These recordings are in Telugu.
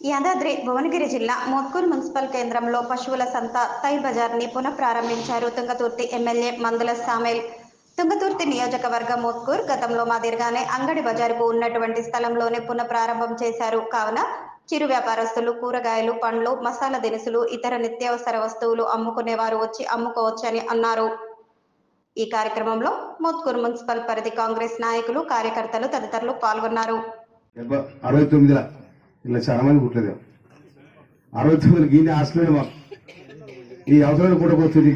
యాదాద్రి భువనగిరి జిల్లా మోత్కూరు మున్సిపల్ కేంద్రంలో పశువుల సంత తై బజార్ని పునఃప్రారంభించారు తుంగతుర్తి ఎమ్మెల్యే మందుల సామేల్. తుంగతుర్తి నియోజకవర్గ మోత్కూర్ గతంలో మాదిరిగానే అంగడి బజారుకు ఉన్నటువంటి స్థలంలోనే పునఃప్రారంభం చేశారు. కావున చిరు వ్యాపారస్తులు కూరగాయలు పండ్లు మసాలా దినుసులు ఇతర నిత్యావసర వస్తువులు అమ్ముకునేవారు వచ్చి అమ్ముకోవచ్చని అన్నారు. ఈ కార్యక్రమంలో మోత్కూర్ మున్సిపల్ పరిధి కాంగ్రెస్ నాయకులు కార్యకర్తలు తదితరులు పాల్గొన్నారు. ఇలా చాలా మంది పుట్టలేదు. అరవై తొమ్మిది గీని హాస్టల్ మాకు. ఈ అవసరం కూడా వస్తుంది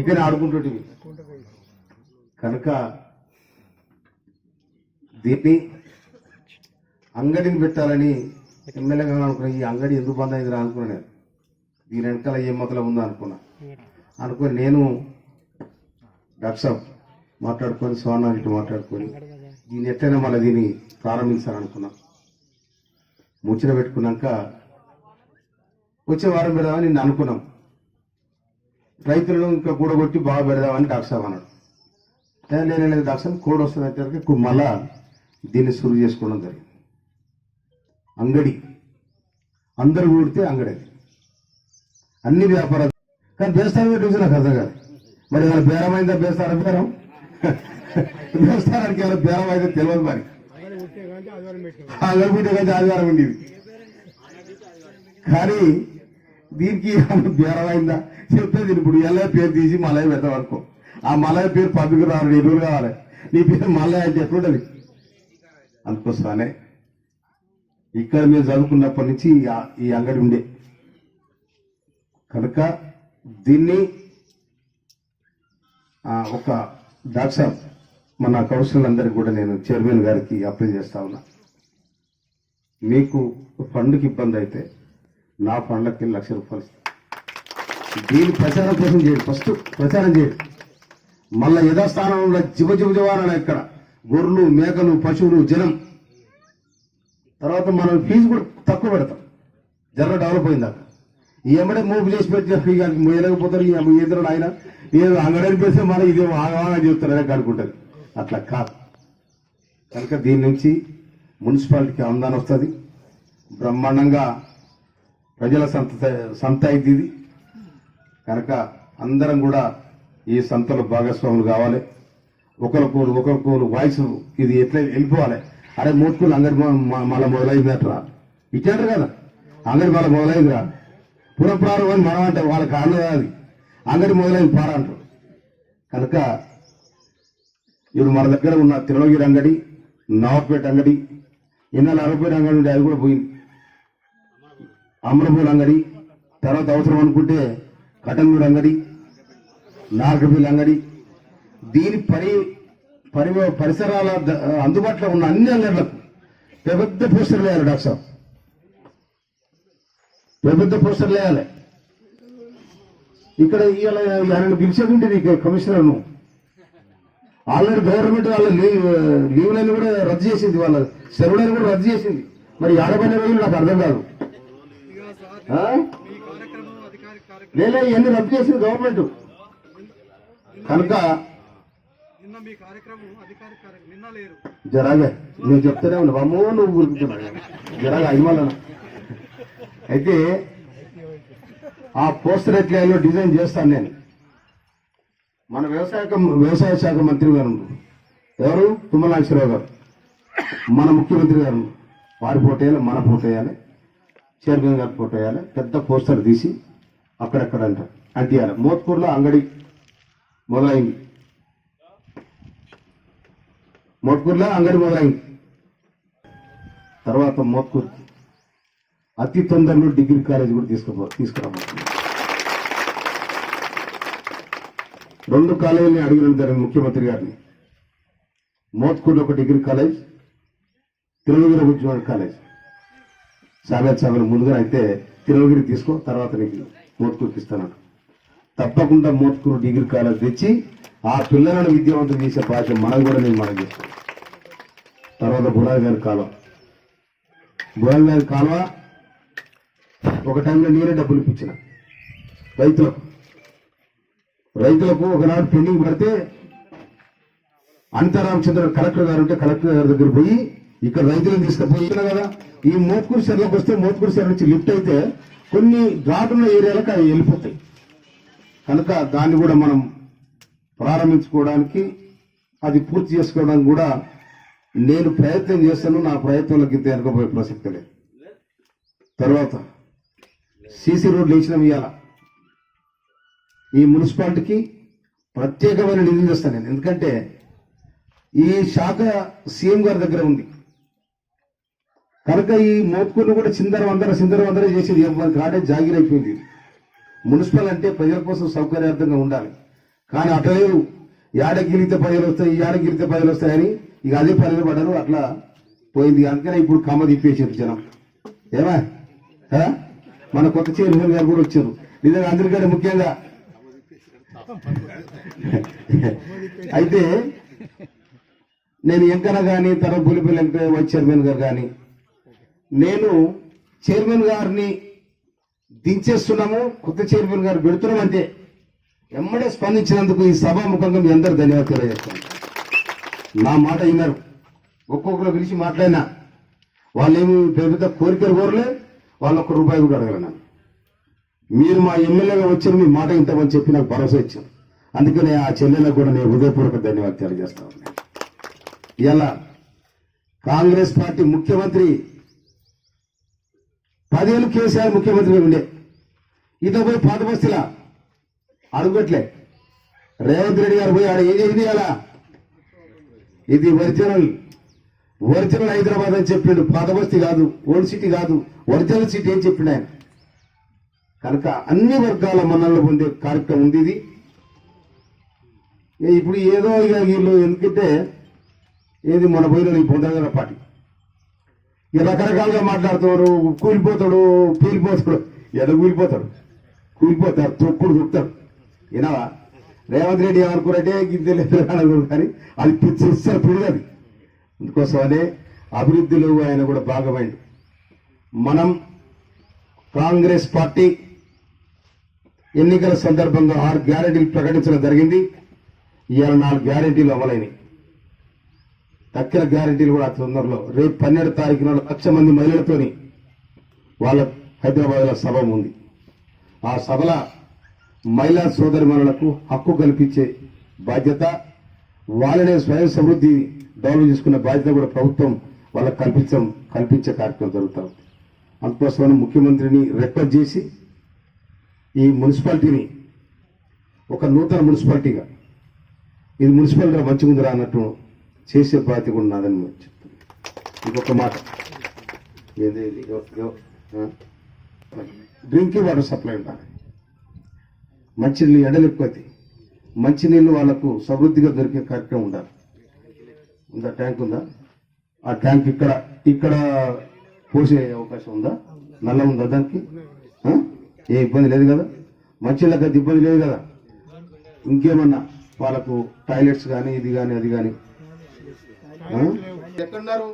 ఇక్కడ ఆడుకుంటుంటివి కనుక దీన్ని అంగడిని పెట్టాలని ఎమ్మెల్యే అనుకున్నా ఈ అంగడి ఎందుకు బంద్ అయింది అనుకున్నా నేను. దీని వెనకాల ఏం మొదలు ఉందా అనుకున్నా. అనుకుని నేను డాక్టర్ సాబ్ మాట్లాడుకొని సోనా ఇటు మాట్లాడుకొని దీన్ని ఎట్లయినా మళ్ళీ దీన్ని ప్రారంభించాలనుకున్నాను ముచ్చట పెట్టుకున్నాక వచ్చే వారం పెడదామని నేను అనుకున్నాం. రైతులను ఇంకా కూడగొట్టి బాగా పెడదామని డాక్టర్ సాబ్ అన్నాడు. ఏ, లేదు డాక్టర్ సాబ్ కోడ్ వస్తుంది మళ్ళా దీన్ని సురువు చేసుకోవడం జరిగింది. అంగడి. అందరు కూడితే అంగడి అన్ని వ్యాపారాలు. కానీ బేస్తారం చూసి నాకు అర్థం కాదు. మరి ఏమైనా బేరమైందా బేస్తారా బేరం? బేస్తారానికి ఏమైనా బేరం అయితే తెలియదు మరి. అంగడిపుట్టే కంటే ఆదివారం ఉండేది. కానీ దీనికి బేరమైందా చెప్తే దీని ఇప్పుడు ఎల్లయ్య పేరు తీసి మలయ పెడతాం ఆ మలయ పేరు పబ్లిక్ రావాలి ఎదురు కావాలి. నీ పేరు మల్లయ్య అంటే ఎట్లుంటది అందుకోసమనే ఇక్కడ మేము చదువుకున్నప్పటి నుంచి ఈ అంగడి ఉండే. కనుక దీన్ని ఆ, ఒక డాక్టర్ మన కౌన్సిలర్ అందరికి కూడా నేను చైర్మన్ గారికి అప్లై చేస్తా ఉన్నా. మీకు ఫండ్కి ఇబ్బంది అయితే నా ఫండ్లకి లక్ష రూపాయలు ఇస్తా. దీని ప్రచారం కోసం చేయండి. ఫస్ట్ ప్రచారం చేయండి. మళ్ళా యథాస్థానంలో జివ జివ జివారణ ఇక్కడ గొర్రెలు మేకలు పశువులు జనం. తర్వాత మనం ఫీజు కూడా తక్కువ పెడతాం. జర డెవలప్ అయిందాక ఈ ఎమ్మడే చేసి పెట్టి ఇక మొయ్యలేకపోతారు ఈ ఎదురు ఆయన ఏదో అంగడని పెడితే మన ఇదేమో ఆగవాగా చెప్తారని అనుకుంటుంది అట్లా కాదు. కనుక దీని నుంచి మున్సిపాలిటీకి ఆందాన్ వస్తుంది. బ్రహ్మాండంగా ప్రజల సంత సంత అయింది ఇది. కనుక అందరం కూడా ఈ సంతలో భాగస్వాములు కావాలి. ఒకరికోరు ఒకరికోరు వాయిస్ ఇది ఎట్లా వెళ్ళిపోవాలి? అరే మూడుకోలు అంగడి మళ్ళీ మొదలైంది మొదలైందట్రా. ఇచ్చారు కదా? అందరి మళ్ళీ మొదలైందిరా. పురప్రారం అని మనం అంటే వాళ్ళకి కారణం అది. అంగడి మొదలైంది పార అంటారు. కనుక ఇప్పుడు మన దగ్గర ఉన్న తిరుమలగిరి అంగడి నవాపేట అంగడి ఇన్నాళ్ళు అరవపేట అంగడి ఉండే అది కూడా పోయింది. అమరపూర్ అంగడి తర్వాత అవసరం అనుకుంటే కటంగూరు అంగడి నాగపల్లి అంగడి. దీని పరి పరి పరిసరాల అందుబాటులో ఉన్న అన్ని అంగడ్లకు పెద్ద పోస్టర్లు వేయాలి డాక్టర్ సాబ్. పెద్ద పోస్టర్లు వేయాలి. ఇక్కడ ఇవాళ ఆయన పిలిచేది కమిషనర్ను. ఆల్రెడీ గవర్నమెంట్ వాళ్ళ లీవ్ లీవ్లను కూడా రద్దు చేసింది వాళ్ళ సెలవులను కూడా రద్దు చేసింది. మరి ఆడపడిన రోజులు నాకు అర్థం కాదు? లేదా ఇవన్నీ రద్దు చేసింది గవర్నమెంట్. కనుక జరాగా నేను చెప్తానే ఉన్నా. అమ్మో నువ్వు ఊరుకుంటున్నా జరాగా అయిమల్లన అయితే ఆ పోస్టర్ ఎట్లా డిజైన్ చేస్తాను నేను. మన వ్యవసాయ వ్యవసాయ శాఖ మంత్రి గారు ఎవరు? తుమ్మలాక్షరావు గారు. మన ముఖ్యమంత్రి గారు వారి ఫోటో వేయాలి మన ఫోటో వేయాలి చైర్మన్ గారి ఫోటో వేయాలి పెద్ద పోస్టర్ తీసి అక్కడక్కడ అంట అంటియాలి. మోత్కూరులో అంగడి మొదలైంది. మోత్కూరులో అంగడి మొదలైంది. తర్వాత మోత్కూరు అతి తొందరలో డిగ్రీ కాలేజ్ కూడా తీసుకుపో తీసుకురాబోతుంది రెండు కాలేజీని అడిగిన జరిగింది ముఖ్యమంత్రి గారిని. మోత్కూర్ ఒక డిగ్రీ కాలేజ్ తిరువగిరి ఉద్యోగ కాలేజ్. సాగర్ సాగర్ ముందుగా అయితే తిరువగిరి తీసుకో తర్వాత నీకు మోత్కూరుకి ఇస్తాను. తప్పకుండా మోత్కూరు డిగ్రీ కాలేజ్ తెచ్చి ఆ పిల్లలను విద్యావంతం చేసే బాధ్యత మనకు కూడా నేను మనం చేస్తాను. తర్వాత బురాది గారి కాలువ. బురాది గారి కాలువ ఒక టైంలో నేనే డబ్బులు ఇప్పించిన. రైతులకు. రైతులకు ఒకనాడు పెండింగ్ పడితే అనితా కలెక్టర్ గారు ఉంటే కలెక్టర్ గారి దగ్గర పోయి ఇక్కడ రైతులను తీసుకుపోయి కదా. ఈ మోత్కూరు చెరువులోకి వస్తే మోత్కూరు చెరువు నుంచి లిఫ్ట్ అయితే కొన్ని ఘాటున్న ఏరియాలకు అవి వెళ్ళిపోతాయి. కనుక దాన్ని కూడా మనం ప్రారంభించుకోవడానికి అది పూర్తి చేసుకోవడానికి కూడా నేను ప్రయత్నం చేస్తాను నా ప్రయత్నంలోకి ఇంత వెనకపోయే ప్రసక్తి లేదు. తర్వాత సీసీ రోడ్లు వేసినాం ఇవాళ. ఈ మున్సిపాలిటీకి ప్రత్యేకమైన నిధులు చేస్తాను నేను. ఎందుకంటే ఈ శాఖ సీఎం గారి దగ్గర ఉంది. కనుక ఈ మోత్కూరును కూడా చిందరం వందర చిందరం వందర చేసేది మనకి ఆడే జాగిరైపోయింది మున్సిపల్ అంటే ప్రజల కోసం సౌకర్యార్థంగా ఉండాలి. కానీ అటలేదు యాడ గిలితే ప్రజలు వస్తాయి యాడ ప్రజలు వస్తాయని ఇక అదే పనులు పడరు అట్లా పోయింది. అందుకనే ఇప్పుడు కమ్మ తిప్పేసారు జనం. ఏమా? మన కొత్త చైర్మన్ గారు కూడా వచ్చారు. నిజంగా అందరికంటే ముఖ్యంగా అయితే నేను ఎంకన కానీ తర్వాత పులిపల్లి ఎంపీ వైస్ చైర్మన్ గారు కానీ నేను చైర్మన్ గారిని దించేస్తున్నాము కొత్త చైర్మన్ గారు పెడుతున్నాం అంటే ఎమ్మడే స్పందించినందుకు ఈ సభాముఖంగా మీ అందరు ధన్యవాదాలు తెలియజేస్తాను. నా మాట విన్నారు. ఒక్కొక్కరు పిలిచి మాట్లాడినా. వాళ్ళేమి పెద్ద కోరికలు కోరలే వాళ్ళు ఒక్క రూపాయి కూడా అడగలను మీరు మా ఎమ్మెల్యేగా వచ్చారు మీ మాట ఇంతమని చెప్పి నాకు భరోసా ఇచ్చారు. అందుకనే ఆ చెల్లెలకు కూడా నేను హృదయపూర్వక ధన్యవాదాలు తెలియజేస్తా ఉన్నాను. ఇలా కాంగ్రెస్ పార్టీ ముఖ్యమంత్రి పదేళ్ళు కేసీఆర్ ముఖ్యమంత్రిగా ఉండే. ఇదో పోయి పాత బస్తీలా అడుగుట్లే. రేవంత్ రెడ్డి గారు పోయి ఆడ ఏం చేసింది అలా ఇది ఒరిజినల్ ఒరిజినల్ హైదరాబాద్ అని చెప్పిండు. పాత బస్తీ కాదు ఓల్డ్ సిటీ కాదు ఒరిజినల్ సిటీ అని చెప్పిండు ఆయన. కనుక అన్ని వర్గాల మన్నలు పొందే కార్యక్రమం ఉంది ఇది. ఇప్పుడు ఏదో ఇక వీళ్ళు ఎందుకంటే ఏది మన పోయిన ఈ పొందగల పార్టీ. ఇక రకరకాలుగా మాట్లాడుతున్నారు కూలిపోతాడు పీలిపోతాడు ఎదో కూలిపోతాడు? కూలిపోతాడు తొక్కుడు దుక్కుతాడు వినవా రేవంత్ రెడ్డి ఏమనుకున్నట్టే గిద్దెలు అనుకోరు కానీ అది పిచ్చి ఇస్తారు పిడుగది అందుకోసమనే అభివృద్ధిలో ఆయన కూడా భాగమైంది మనం కాంగ్రెస్ పార్టీ ఎన్నికల సందర్భంగా ఆరు గ్యారెంటీలు ప్రకటించడం జరిగింది. ఇవాళ నాలుగు గ్యారెంటీలు అమలైనవి తక్కిన గ్యారెంటీలు కూడా తొందరలో. రేపు పన్నెండు తారీఖున లక్ష మంది మహిళలతోని వాళ్ళ హైదరాబాద్లో సభ ఉంది. ఆ సభల మహిళా సోదరిమణులకు హక్కు కల్పించే బాధ్యత వాళ్ళనే స్వయం సమృద్ధి డెవలప్ చేసుకున్న బాధ్యత కూడా ప్రభుత్వం వాళ్ళకి కల్పించడం కల్పించే కార్యక్రమం జరుగుతూ ఉంది. అందుకోసమని ముఖ్యమంత్రిని రిక్వెస్ట్ చేసి ఈ మున్సిపాలిటీని ఒక నూతన మున్సిపాలిటీగా. ఇది మున్సిపాలిటీ మంచిగా ఉందిరా అన్నట్టు చేసే బాధ్యత కూడా నాదని చెప్తాను ఇంకొక మాట. ఏది ఇది? డ్రింకింగ్ వాటర్ సప్లై ఉండాలి. మంచినీళ్ళు ఎండలు ఎక్కువది మంచినీళ్ళు వాళ్ళకు సమృద్ధిగా దొరికే కార్యక్రమం ఉండాలి. ఉందా? ట్యాంక్ ఉందా? ఆ ట్యాంక్ ఇక్కడ ఇక్కడ పోసే అవకాశం ఉందా? నల్ల ఉందా దానికి? ఏ ఇబ్బంది లేదు కదా? మంచిళ్ళకి అది ఇబ్బంది లేదు కదా? ఇంకేమన్నా వాళ్ళకు టాయిలెట్స్ కానీ ఇది కానీ అది కానీ ఎక్కడున్నారు?